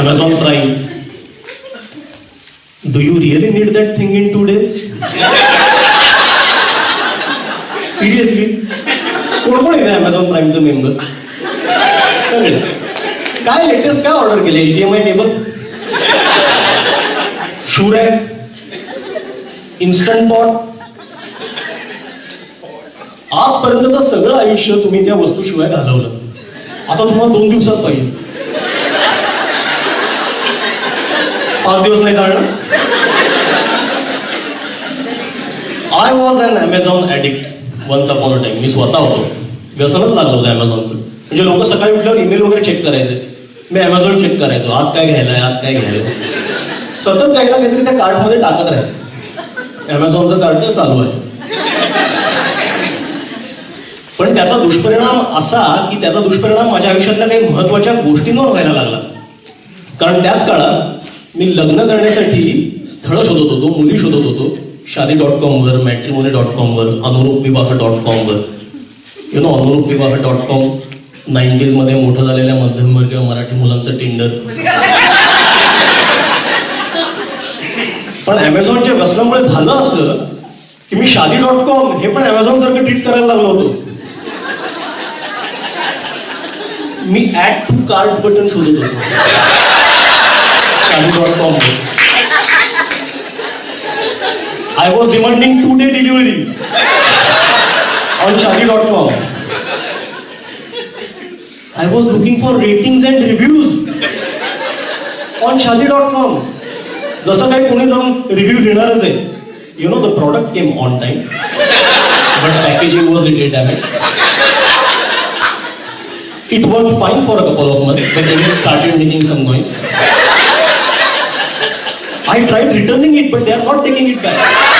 Amazon Prime. Do you really need that thing in two days? Seriously कोण कोण आहे Amazon प्राईमचं member सगळे काय लेटेस्ट काय ऑर्डर केले? ATM I table shoe rack instant pot आजपर्यंतचं सगळं आयुष्य तुम्ही त्या वस्तूशिवाय घालवलं. आता तुम्हाला दोन दिवसात पाहिजे. पाच दिवस नाही चालणार. I was an Amazon addict once upon a time मी स्वतः होतो. व्यसनच लागलं होतं अमेझॉनचं म्हणजे लोक सकाळी उठल्यावर ईमेल वगैरे चेक करायचे. मी अमेझॉन चेक करायचो. आज काय घ्यायला आहे? आज काय घ्यायला सतत काही ना काहीतरी त्या कार्टमध्ये टाकत राहायचं. अमेझॉनचं कार्ट तर चालू आहे. पण त्याचा दुष्परिणाम असा की त्याचा दुष्परिणाम माझ्या आयुष्यातल्या काही महत्त्वाच्या गोष्टींवर व्हायला लागला. कारण त्याच काळात मी लग्न करण्यासाठी स्थळ शोधत होतो मुली शोधत होतो. शादी डॉट कॉमवर मॅट्रिमोनी डॉट कॉमवर अनुरूप विवाह डॉट कॉमवर यु नो अनुरूप विवाह डॉट कॉम नाईन्टीजमध्ये मोठं झालेल्या मध्यमवर्गीय मराठी मुलांचं टेंडर पण अमेझॉनच्या व्यसनामुळे झालं असं की मी शादी डॉट कॉम हे पण अमेझॉन सारखं ट्रीट करायला लागलो होतो. मी ऍड टू कार्ट बटन शोधत होतो. Shaadi dot I was demanding two day delivery on Shaadi dot com I was looking for ratings and reviews on Shaadi dot com जसं काही कोणी जाऊन रिव्ह्यू देणारच आहे. You know the product came on time but packaging was it damage it worked fine for a couple of month but then it started making some. I tried returning it, but they are not taking it back.